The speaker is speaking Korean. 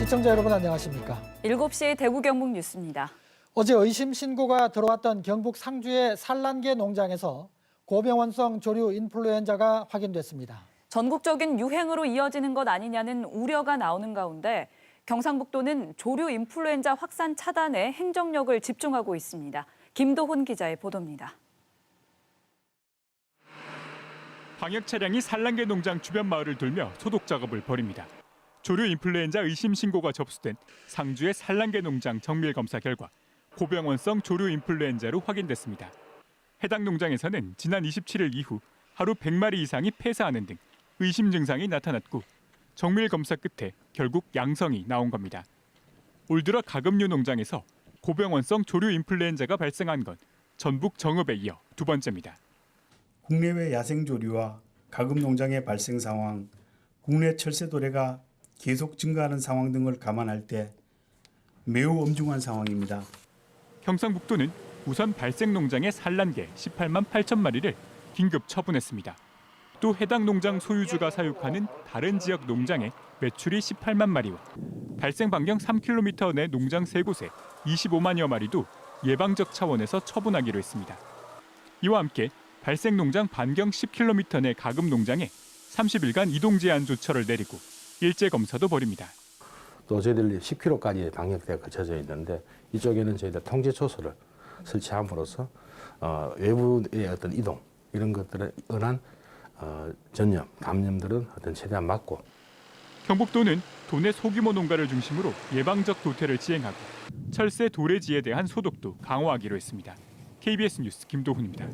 시청자 여러분 안녕하십니까? 7시 대구 경북 뉴스입니다. 어제 의심 신고가 들어왔던 경북 상주의 산란계 농장에서 고병원성 조류 인플루엔자가 확인됐습니다. 전국적인 유행으로 이어지는 것 아니냐는 우려가 나오는 가운데 경상북도는 조류 인플루엔자 확산 차단에 행정력을 집중하고 있습니다. 김도훈 기자의 보도입니다. 방역 차량이 산란계 농장 주변 마을을 돌며 소독 작업을 벌입니다. 조류 인플루엔자 의심 신고가 접수된 상주의 산란계 농장 정밀 검사 결과 고병원성 조류 인플루엔자로 확인됐습니다. 해당 농장에서는 지난 27일 이후 하루 100마리 이상이 폐사하는 등 의심 증상이 나타났고 정밀 검사 끝에 결국 양성이 나온 겁니다. 올 들어 가금류 농장에서 고병원성 조류 인플루엔자가 발생한 건 전북 정읍에 이어 두 번째입니다. 국내외 야생 조류와 가금 농장의 발생 상황, 국내 철새 도래가 계속 증가하는 상황 등을 감안할 때 매우 엄중한 상황입니다. 경상북도는 우선 발생 농장의 산란계 18만 8천 마리를 긴급 처분했습니다. 또 해당 농장 소유주가 사육하는 다른 지역 농장의 매출이 18만 마리와 발생 반경 3km 내 농장 세 곳에 25만여 마리도 예방적 차원에서 처분하기로 했습니다. 이와 함께 발생 농장 반경 10km 내 가금 농장에 30일간 이동 제한 조처를 내리고 일제 검사도 벌입니다. 또 저희들이 10km까지 방역대가 그쳐져 있는데 이쪽에는 저희들 통제 초소를 설치함으로써 어, 외부의 어떤 이동 이런 것들에 은한 어, 전염, 감염들은 어떤 최대한 막고 경북도는 도내 소규모 농가를 중심으로 예방적 도태를 시행하고 철새 도래지에 대한 소독도 강화하기로 했습니다. KBS 뉴스 김도훈입니다.